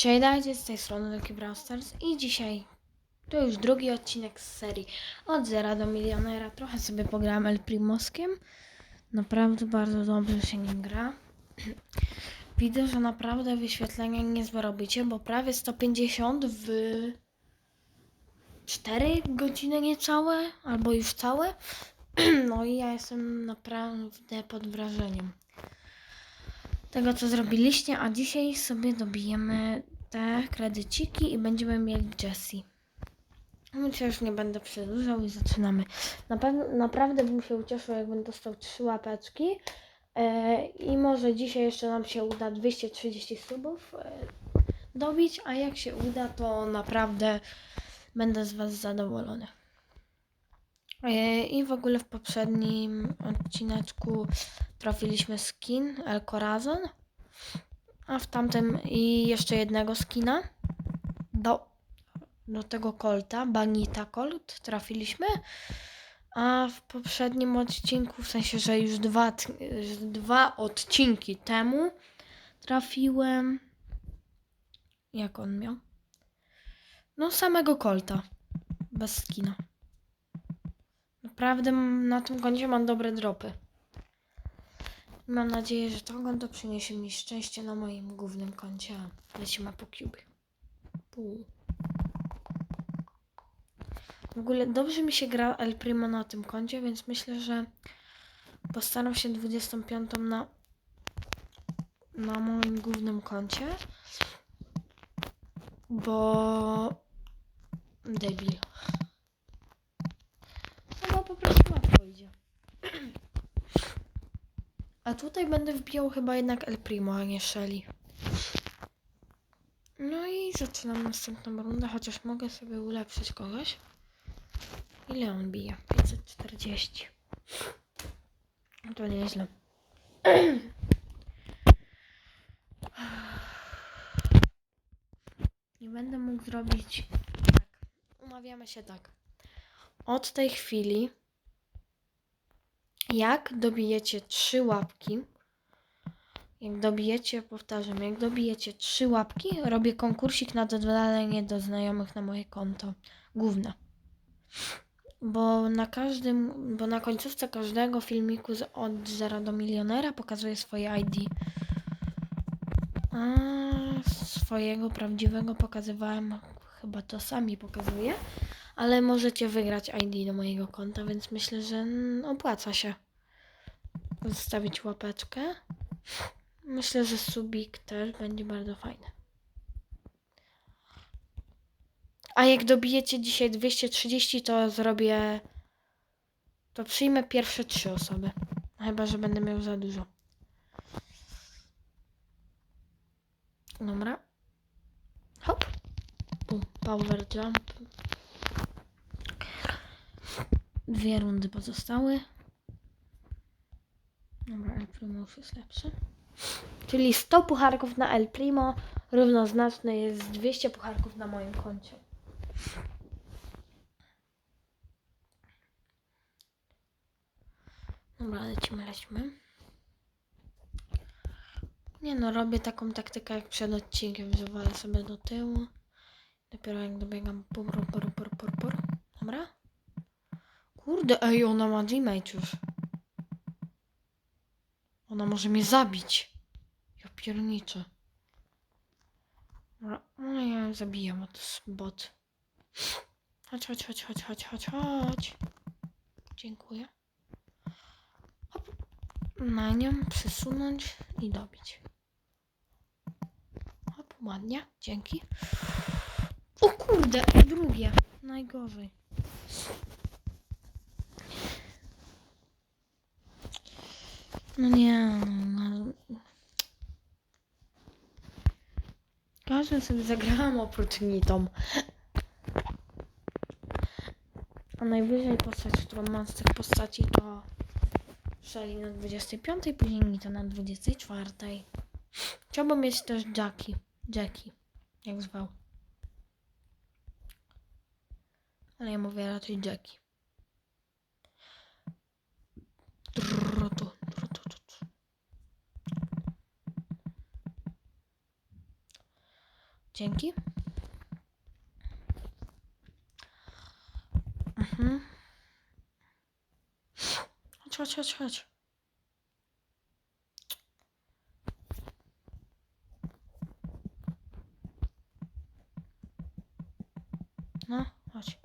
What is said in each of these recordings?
Cześć, dajcie z tej strony Lucky Brawl Stars i dzisiaj to już drugi odcinek z serii od zera do milionera. Trochę sobie pograłem El Primoskiem. Naprawdę bardzo dobrze się nim gra. Widzę, że naprawdę wyświetlenia nie robicie, bo prawie 150 w 4 godziny niecałe, albo już całe. No i ja jestem naprawdę pod wrażeniem tego, co zrobiliście, a dzisiaj sobie dobijemy te kredyciki i będziemy mieli Jessie. Więc ja już nie będę przedłużał i zaczynamy. Na naprawdę bym się ucieszył, jakbym dostał trzy łapeczki. E, I może dzisiaj jeszcze nam się uda 230 subów e, dobić, a jak się uda, to naprawdę będę z Was zadowolony. E, I w ogóle w poprzednim odcineczku trafiliśmy skin El Corazon, a w tamtym i jeszcze jednego skina do, do tego Colta, Banita Colt trafiliśmy, a w poprzednim odcinku, w sensie, że już dwa, dwa odcinki temu trafiłem, jak on miał? No samego Colta, bez skina. Naprawdę na tym koncie mam dobre dropy. Mam nadzieję, że to konto przyniesie mi szczęście na moim głównym koncie. Lecimy po cubie. Pół. W ogóle dobrze mi się gra El Primo na tym koncie, więc myślę, że postaram się 25 na, na moim głównym koncie. Bo... Debil. Po prostu łatwo idzie. A tutaj będę wbijał chyba jednak El Primo, a nie Shelly. No i zaczynam następną rundę, chociaż mogę sobie ulepszyć kogoś. Ile on bije? 540. No To nieźle. Nie będę mógł zrobić tak. Umawiamy się tak. Od tej chwili jak dobijecie trzy łapki, jak dobijecie, powtarzam, jak dobijecie trzy łapki, robię konkursik na dodanie do znajomych na moje konto główne. Bo na każdym, bo na końcówce każdego filmiku z od 0 do milionera pokazuję swoje ID. A swojego prawdziwego pokazywałem, chyba to sami pokazuję, ale możecie wygrać ID do mojego konta, więc myślę, że opłaca się zostawić łapeczkę. Myślę, że subik też będzie bardzo fajny. A jak dobijecie dzisiaj 230, to zrobię. To przyjmę pierwsze trzy osoby. Chyba, że będę miał za dużo. Dobra. Hop. Bum. Power jump. Dwie rundy pozostały. Dobra, El Primo już jest lepszy. Czyli 100 pucharków na El Primo równoznaczne jest z 200 pucharków na moim koncie. Dobra, lecimy, lecimy. Nie no, robię taką taktykę jak przed odcinkiem, że sobie do tyłu. Dopiero jak dobiegam pur, pur, pur, pur, pur. Dobra? Kurde, ej, ona ma już. Ona może mnie zabić. Ja pierniczę. No ja bo to jest bot. Chodź, chodź, chodź, chodź, chodź, chodź, chodź. Dziękuję. Hop. Na nią przesunąć i dobić. Hop, ładnie, dzięki. O kurde, drugie. Najgorzej. No nie, no. Każdy sobie zagrałam oprócz Nitą. A najwyżej postać, którą mam z tych postaci to Shelly na 25, później Nita na 24. Chciałbym mieć też Jackie. Jackie, jak zwał. Ale ja mówię raczej Jackie. Dzięki. Mhm. Chodź, chodź, chodź, chodź. No, chodź.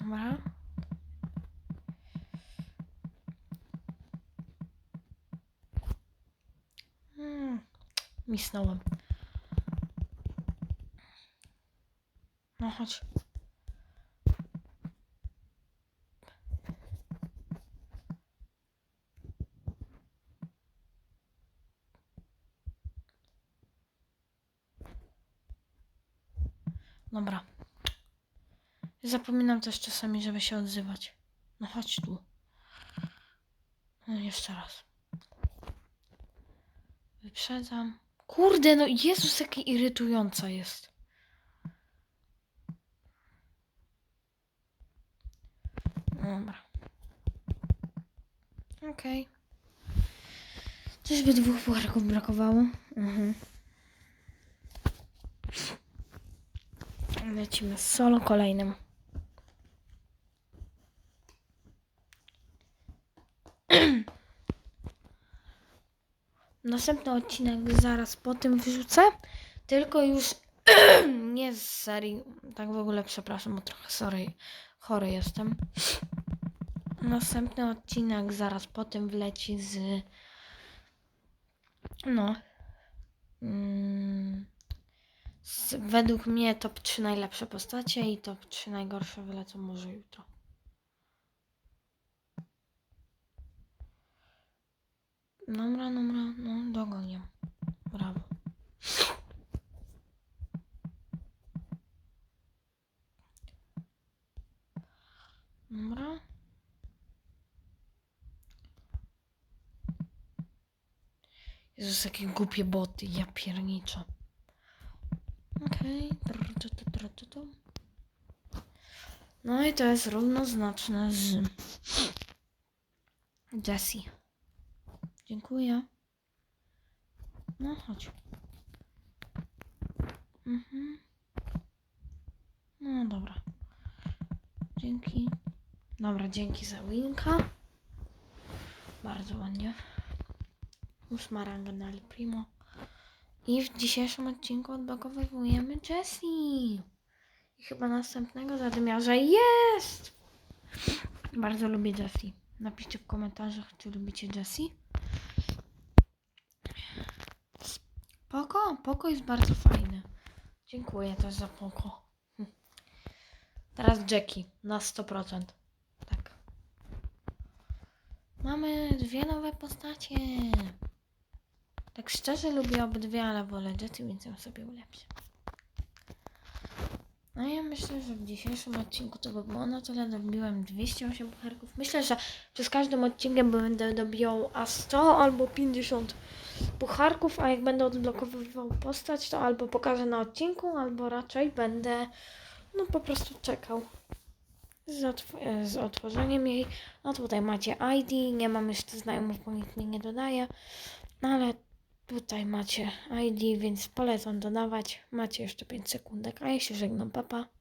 Dobra. Misnąłem. No chodź. Dobra. Zapominam też czasami, żeby się odzywać. No chodź tu. No jeszcze raz. Wyprzedzam. Kurde, no Jezus, jaki irytująca jest. Dobra. Okej. Czyżby dwóch pucharków brakowało? Mhm. Lecimy z solo kolejnym. Następny odcinek zaraz po tym wrzucę, tylko już nie z serii. Tak w ogóle przepraszam, bo trochę sorry, chory jestem. Następny odcinek zaraz po tym wleci z. No. Mm, z, według mnie top 3 najlepsze postacie i top 3 najgorsze wylecą może jutro. Dobra, dobra, no dogonię. Brawo. Dobra. Jezus, jakie głupie boty, ja pierniczę. Okej. Okay. No i to jest równoznaczne z Jessie. Dziękuję. No chodź. Mhm. No dobra. Dzięki. Dobra, dzięki za winka. Bardzo ładnie. Ósma ranga na Primo. I w dzisiejszym odcinku odblokowujemy Jessie. I chyba następnego zadymiarza jest! Bardzo lubię Jessie. Napiszcie w komentarzach, czy lubicie Jessie. Poko? Poko jest bardzo fajny. Dziękuję też za Poko. Hm. Teraz Jackie na 100%. Tak. Mamy dwie nowe postacie. Tak szczerze lubię obydwie, ale wolę Jetty, więc ją sobie ulepszę. No ja myślę, że w dzisiejszym odcinku to by było na tyle. Dobiłem 208 pucharków. Myślę, że przez każdym odcinkiem będę dobijał a 100 albo 50 pucharków, a jak będę odblokowywał postać, to albo pokażę na odcinku, albo raczej będę no po prostu czekał z, otw- z otworzeniem jej. No tutaj macie ID, nie mam jeszcze znajomych, bo nikt mnie nie dodaje, no ale tutaj macie ID, więc polecam dodawać. Macie jeszcze 5 sekundek, a ja się żegnam, papa.